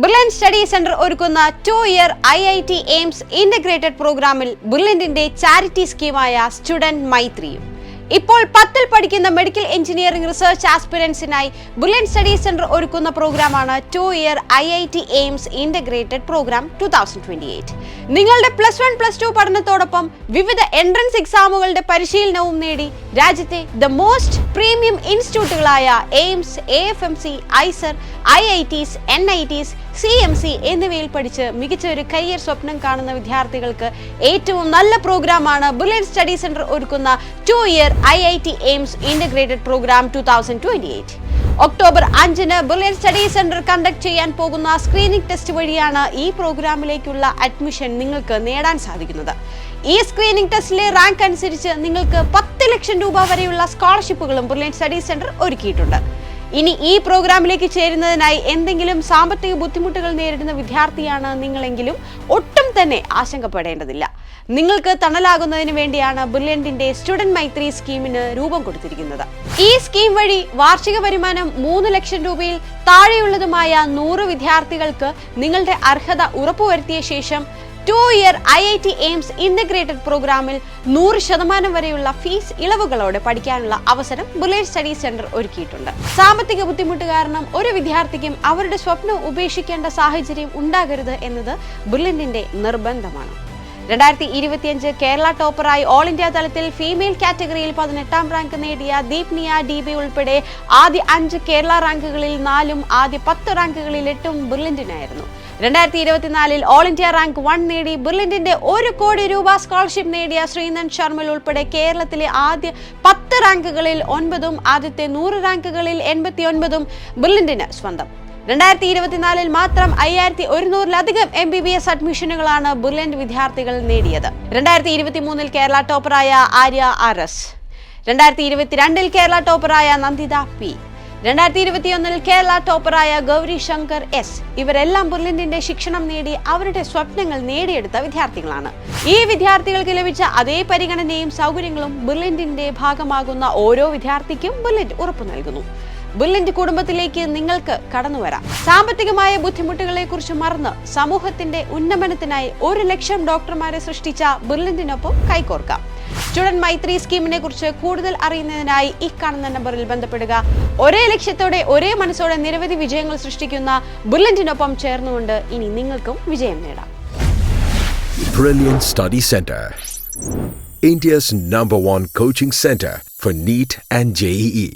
ബുർലൻ study centre ഒരുക്കുന്ന two year I I T AIIMS integrated പ്രോഗ്രാമിൽ ബുർലൻഡിന്റെ ചാരിറ്റി സ്കീമായ സ്റ്റുഡന്റ് മൈത്രിയും ഇപ്പോൾ പത്തിൽ പഠിക്കുന്ന മെഡിക്കൽ എഞ്ചിനീയറിംഗ് റിസർച്ച് ആസ്പിരൻസിനായി ബുലൻ സ്റ്റഡി സെന്റർ ഒരുക്കുന്ന പ്രോഗ്രാമാണ് two year I I T AIIMS integrated programme two thousand twenty eight നിങ്ങളുടെ പ്ലസ് വൺ പ്ലസ് ടു പഠനത്തോടൊപ്പം വിവിധ എൻട്രൻസ് എക്സാമുകളുടെ പരിശീലനവും നേടി രാജ്യത്തെ the most premium ഇൻസ്റ്റിറ്റ്യൂട്ടുകളായ AIIMS A F M C IISER I I Ts N I Ts C M C എന്നിവയിൽ പഠിച്ച് മികച്ച ഒരു കരിയർ സ്വപ്നം കാണുന്ന വിദ്യാർത്ഥികൾക്ക് ഏറ്റവും നല്ല പ്രോഗ്രാമാണ് ബുള്ളറ്റ് സ്റ്റഡി സെന്റർ ഒരുക്കുന്ന two year I I T AIIMS integrated programme two thousand twenty eight October അഞ്ചിന് ബുള്ളറ്റ് സ്റ്റഡി സെന്റർ കണ്ടക്ട് ചെയ്യാൻ പോകുന്ന സ്ക്രീനിംഗ് ടെസ്റ്റ് വഴിയാണ് ഈ പ്രോഗ്രാമിലേക്കുള്ള അഡ്മിഷൻ നിങ്ങൾക്ക് നേടാൻ സാധിക്കുന്നത്. ഈ സ്ക്രീനിംഗ് ടെസ്റ്റിലെ റാങ്ക് അനുസരിച്ച് നിങ്ങൾക്ക് പത്ത് ലക്ഷം രൂപ വരെയുള്ള സ്കോളർഷിപ്പുകളും ബുള്ളറ്റ് സ്റ്റഡി സെന്റർ ഒരുക്കിയിട്ടുണ്ട്. ഇനി ഈ പ്രോഗ്രാമിലേക്ക് ചേരുന്നതിനായി എന്തെങ്കിലും സാമ്പത്തിക ബുദ്ധിമുട്ടുകൾ നേരിടുന്ന വിദ്യാർത്ഥിയാണ് നിങ്ങളെങ്കിലും ഒട്ടും തന്നെ ആശങ്കപ്പെടേണ്ടതില്ല. നിങ്ങൾക്ക് തണലാകുന്നതിന് വേണ്ടിയാണ് ബുല്ലൻഡിന്റെ സ്റ്റുഡന്റ് മൈത്രി സ്കീമിന് രൂപം കൊടുത്തിരിക്കുന്നത്. ഈ സ്കീം വഴി വാർഷിക വരുമാനം മൂന്ന് ലക്ഷം രൂപയിൽ താഴെയുള്ളതുമായ നൂറ് വിദ്യാർത്ഥികൾക്ക് നിങ്ങളുടെ അർഹത ഉറപ്പുവരുത്തിയ ശേഷം two year I I T AIIMS integrated പ്രോഗ്രാമിൽ നൂറ് ശതമാനം വരെയുള്ള ഫീസ് ഇളവുകളോടെ പഠിക്കാനുള്ള അവസരം ബുലേറ്റ് സ്റ്റഡി സെന്റർ ഒരുക്കിയിട്ടുണ്ട്. സാമ്പത്തിക ബുദ്ധിമുട്ട് കാരണം ഒരു വിദ്യാർത്ഥിക്കും അവരുടെ സ്വപ്നം ഉപേക്ഷിക്കേണ്ട സാഹചര്യം ഉണ്ടാകരുത് എന്നത് ബുള്ളറ്റിന്റെ നിർബന്ധമാണ്. രണ്ടായിരത്തി ഇരുപത്തിയഞ്ച് കേരള ടോപ്പറായി ഓൾ ഇന്ത്യ തലത്തിൽ ഫീമെയിൽ കാറ്റഗറിയിൽ പതിനെട്ടാം റാങ്ക് നേടിയ ദീപ്നിയ ഡി ബി ഉൾപ്പെടെ ആദ്യ അഞ്ച് കേരള റാങ്കുകളിൽ നാലും ആദ്യ പത്ത് റാങ്കുകളിൽ എട്ടും ബുർലിൻഡിനായിരുന്നു രണ്ടായിരത്തി ഇരുപത്തിനാലിൽ ഓൾ ഇന്ത്യ റാങ്ക് വൺ നേടി ബുർലിൻഡിന്റെ ഒരു കോടി രൂപ സ്കോളർഷിപ്പ് നേടിയ ശ്രീനന്ദ് ശർമ്മൽ ഉൾപ്പെടെ കേരളത്തിലെ ആദ്യ പത്ത് റാങ്കുകളിൽ ഒൻപതും ആദ്യത്തെ നൂറ് റാങ്കുകളിൽ എൺപത്തി ഒൻപതും ബുർലിൻഡിന് സ്വന്തം. രണ്ടായിരത്തി ഇരുപത്തിനാലിൽ മാത്രം അയ്യായിരത്തി ഒരുന്നൂറിലധികം എം ബി ബി എസ് അഡ്മിഷനുകളാണ് ബുർലൻഡ് വിദ്യാർത്ഥികൾ നേടിയത്. രണ്ടായിരത്തി ഇരുപത്തി മൂന്നിൽ കേരള ടോപ്പറായ ആര്യ ആർ എസ്. രണ്ടായിരത്തി ഇരുപത്തിരണ്ടിൽ കേരള ടോപ്പറായ നന്ദിത പി. രണ്ടായിരത്തി ഇരുപത്തിയൊന്നിൽ കേരള ടോപ്പറായ ഗൗരി ശങ്കർ എസ്. ഇവരെല്ലാം ബുർലിൻഡിന്റെ ശിക്ഷണം നേടി അവരുടെ സ്വപ്നങ്ങൾ നേടിയെടുത്ത വിദ്യാർത്ഥികളാണ്. ഈ വിദ്യാർത്ഥികൾക്ക് ലഭിച്ച അതേ പരിഗണനയും സൗകര്യങ്ങളും ബുർലിൻഡിന്റെ ഭാഗമാകുന്ന ഓരോ വിദ്യാർത്ഥിക്കും ബുർലിൻഡ് ഉറപ്പു നൽകുന്നു. ബുല്ലന്റ് കുടുംബത്തിലേക്ക് നിങ്ങൾക്ക് കടന്നു വരാം സാമ്പത്തികമായ ബുദ്ധിമുട്ടുകളെ കുറിച്ച് മറന്ന് സമൂഹത്തിന്റെ ഉന്നമനത്തിനായി ഒരു ലക്ഷം ഡോക്ടർമാരെ സൃഷ്ടിച്ച ബുല്ലന്റിനൊപ്പം കൈകോർക്കാം സ്റ്റുഡന്റ് മൈത്രി സ്കീമിനെ കുറിച്ച് കൂടുതൽ അറിയുന്നതിനായി ഈ കാണുന്ന നമ്പറിൽ ബന്ധപ്പെടുക ഒരേ ലക്ഷ്യത്തോടെ ഒരേ മനസ്സോടെ നിരവധി വിജയങ്ങൾ സൃഷ്ടിക്കുന്ന ബുല്ലന്റിനൊപ്പം ചേർന്നുകൊണ്ട് ഇനി നിങ്ങൾക്കും വിജയം നേടാം Brilliant Study Center. India's number one coaching center for NEET and JEE.